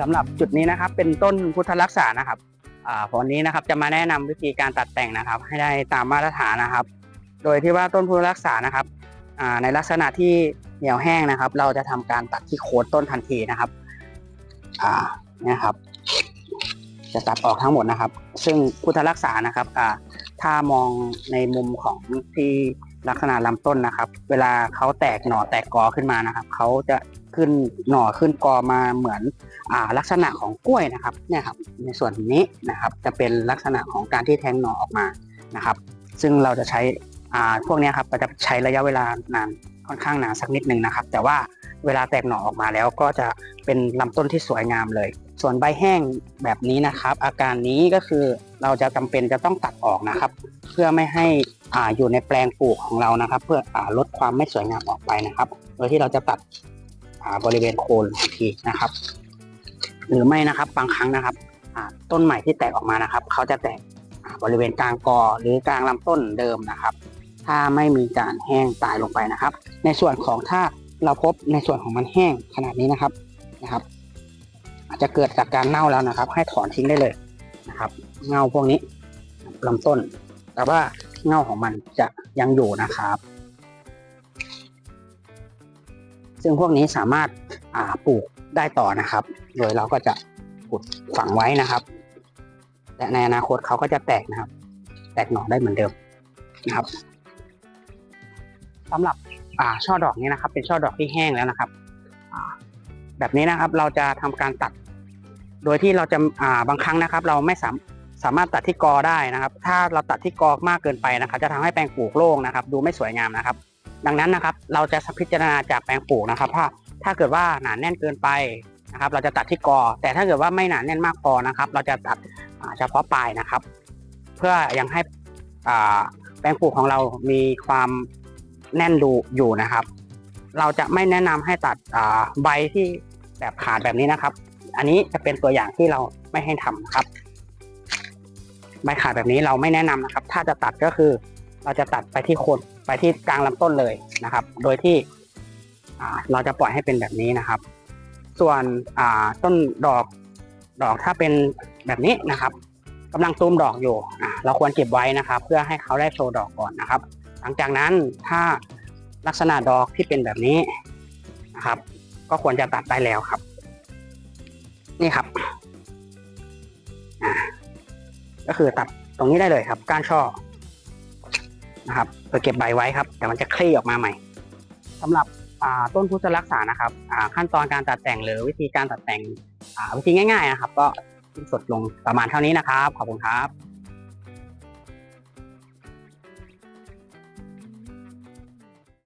สำหรับจุดนี้นะครับเป็นต้นพุทธรักษานะครับอ่าวันนี้นะครับจะมาแนะนำวิธีการตัดแต่งนะครับ ให้ได้ตามมาตรฐานนะครับ โดยที่ว่าต้นพุทธรักษานะครับในลักษณะที่เหี่ยวแห้งนะครับ เราจะทำการตัดที่โคนต้นทันทีนะครับเนี่ยครับ จะตัดออกทั้งหมดนะครับ ซึ่งพุทธรักษานะครับถ้ามองในมุมของที่ลักษณะลำต้นนะครับ เวลาเขาแตกหน่อแตกกอขึ้นมานะครับเขาจะ ขึ้นหน่อขึ้นกอมาเหมือนอลักษณะของกล้วยนะครับเนี่ยครับในส่วนนี้นะครับจะเป็นลักษณะของการที่แทงหน่อออกมานะครับ ซึ่งเราจะใช้พวกนี้ครับจะใช้ระยะเวลานานค่อนข้างนานสักนิดนึงนะครับ แต่ว่าเวลาแตกหน่อออกมาแล้วก็จะเป็นลำต้นที่สวยงามเลย ส่วนใบแห้งแบบนี้นะครับ อาการนี้ก็คือเราจะจำเป็นจะต้องตัดออกนะครับ เพื่อไม่ให้อ่าอยู่ในแปลงปลูกของเรานะครับ เพื่ออลดความไม่สวยงามออกไปนะครับ โดยที่เราจะตัด บริเวณโคนทีนะครับ หรือไม่นะครับบางครั้งนะครับต้นใหม่ที่แตกออกมานะครับเขาจะแตกบริเวณกลางกอหรือกลางลำต้นเดิมนะครับ ถ้าไม่มีการแห้งตายลงไปนะครับ ในส่วนของถ้าเราพบในส่วนของมันแห้งขนาดนี้นะครับนะครับ อาจจะเกิดจากการเน่าแล้วนะครับ ให้ถอนทิ้งได้เลยนะครับ เงาพวกนี้ลำต้น แต่ว่าเงาของมันจะยังอยู่นะครับ ซึ่งพวกนี้สามารถาปลูกได้ต่อนะครับ โดยเราก็จะขุดฝังไว้นะครับและในอนาคตเขาก็จะแตกนะครับ แตกหน่อได้เหมือนเดิมนะครับสำหรับช่อดอกนี้นะครับ เป็นช่อดอกที่แห้งแล้วนะครับแบบนี้นะครับเราจะทำการตัด โดยที่เราจะาบางครั้งนะครับ เราไม่สามสามารถตัดที่กอได้นะครับ ถ้าเราตัดที่กอมากเกินไปนะครับ จะทำให้แปลงปลูกโล่งนะครับ ดูไม่สวยงามนะครับ ดังนั้นนะครับ เราจะพิจารณาจากแปลงปลูกนะครับถ้าถ้าเกิดว่าหนาแน่นเกินไปนะครับ เราจะตัดที่กอ แต่ถ้าเกิดว่าไม่หนาแน่นมากพอนะครับ เราจะตัดเฉพาะปลายนะครับ เพื่อยังให้แปลงปลูกของเรามีความแน่นดูอยู่นะครับ เราจะไม่แนะนำให้ตัดใบที่แบบขาดแบบนี้นะครับ อันนี้จะเป็นตัวอย่างที่เราไม่ให้ทำครับ ใบขาดแบบนี้เราไม่แนะนำนะครับ ถ้าจะตัดก็คือ เราจะตัดไปที่โคน ไปที่กลางลำต้นเลยนะครับ โดยที่เราจะปล่อยให้เป็นแบบนี้นะครับ ส่วนต้นดอกดอกถ้าเป็นแบบนี้นะครับกำลังตูมดอกอยู่เราควรเก็บไว้นะครับ เพื่อให้เขาได้โชว์ดอกก่อนนะครับ หลังจากนั้นถ้าลักษณะดอกที่เป็นแบบนี้นะครับ ก็ควรจะตัดได้แล้วครับ นี่ครับก็คือตัดตรงนี้ได้เลยครับ ก้านช่อ นะครับเพื่อเก็บใบไว้ครับแต่มันจะคลี่ออกมาใหม่สำหรับต้นพุทธรักษานะครับขั้นตอนการตัดแต่งหรือวิธีการตัดแต่งวิธีง่าย ๆ นะครับ ก็สิ้นสุดลงประมาณเท่านี้นะครับ ขอบคุณครับ